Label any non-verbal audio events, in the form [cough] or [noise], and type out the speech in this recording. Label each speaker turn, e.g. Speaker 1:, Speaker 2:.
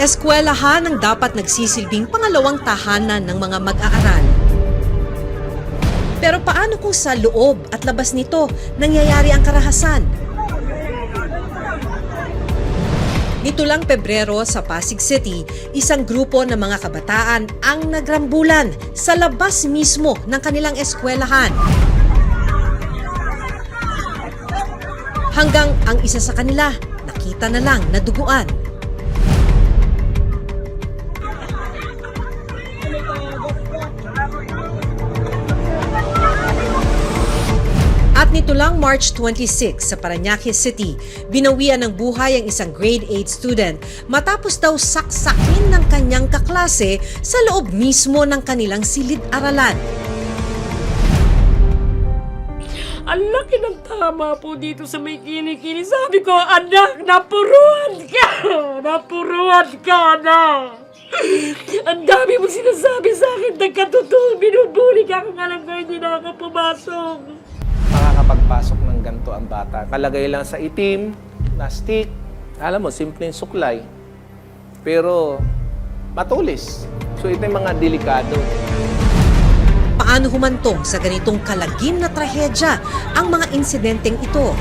Speaker 1: Eskwelahan ang dapat nagsisilbing pangalawang tahanan ng mga mag-aaral. Pero paano kung sa loob at labas nito nangyayari ang karahasan? Nito lang Pebrero sa Pasig City, isang grupo ng mga kabataan ang nagrambulan sa labas mismo ng kanilang eskwelahan. Hanggang ang isa sa kanila nakita na lang na duguan. Nito lang March 26 sa Paranaque City, binawian ng buhay ang isang grade 8 student matapos daw saksakin ng kanyang kaklase sa loob mismo ng kanilang silid-aralan.
Speaker 2: Ang laki ng tama po dito sa may kinikini. Sabi ko, anak, napuruan ka! [laughs] Napuruan ka na! Ang dami mo sinasabi sa akin, nagkatotoo, binubuli ka kung alam ko hindi na ako pumasok.
Speaker 3: Makakapagpasok ng ganito ang bata. Kalagay lang sa itim, na stick. Alam mo, simple yung suklay. Pero matulis. So ito yung mga delikado.
Speaker 1: Paano humantong sa ganitong kalagim na trahedya ang mga insidenteng ito?